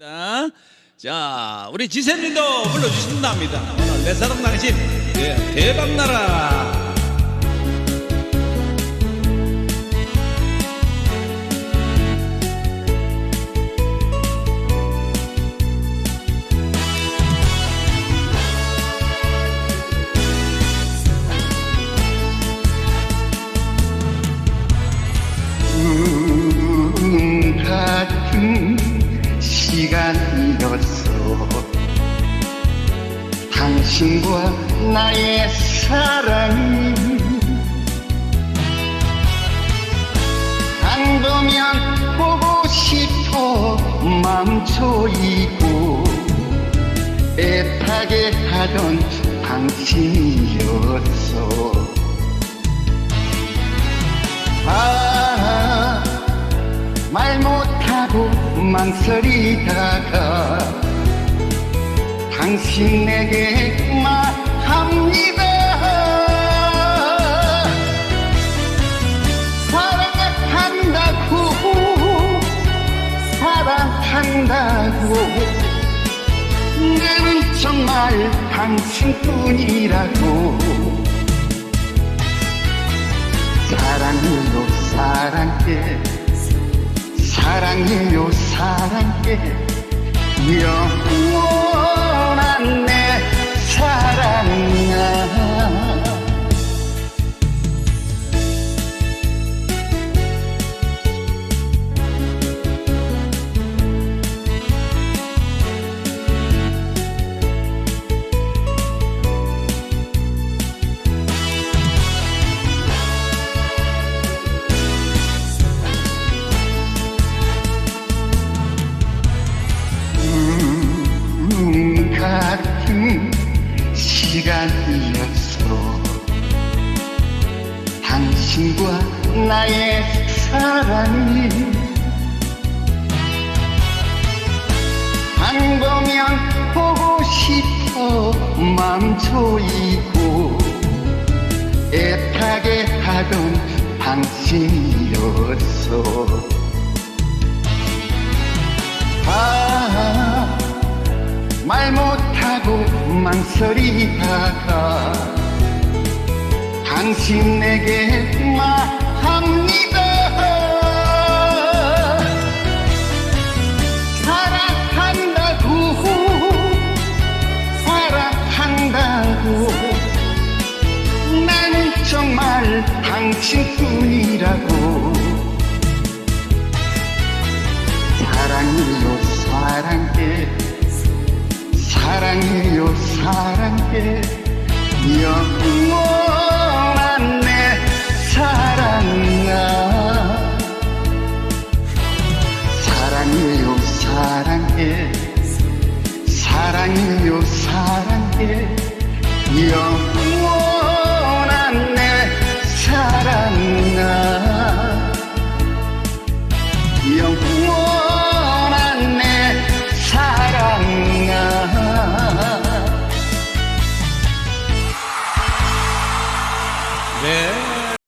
자, 자, 우리 지세님도 불러주신답니다. 내 사랑 당신, 예, 대박 나라. 당신과 나의 사랑이 안 보면 보고 싶어 맘 조이고 애타게 하던 당신이었어 아, 말 못하고 망설이다가 당신 내게 말합니다. 사랑 한다고, 나는 정말 당신뿐이라고. 사랑해요 사랑해. 사랑해요 사랑해. 영원 사랑이 안 보면 보고 싶어 맘 조이고 애타게 하던 당신이었어 아, 말 못하고 망설이다가 당신 내게 말합니다. 당신뿐이라고. 사랑해요 사랑해. 사랑해요 사랑해. 영원한 내 사랑아. 사랑해요 사랑해. 사랑해요 사랑해. 영원한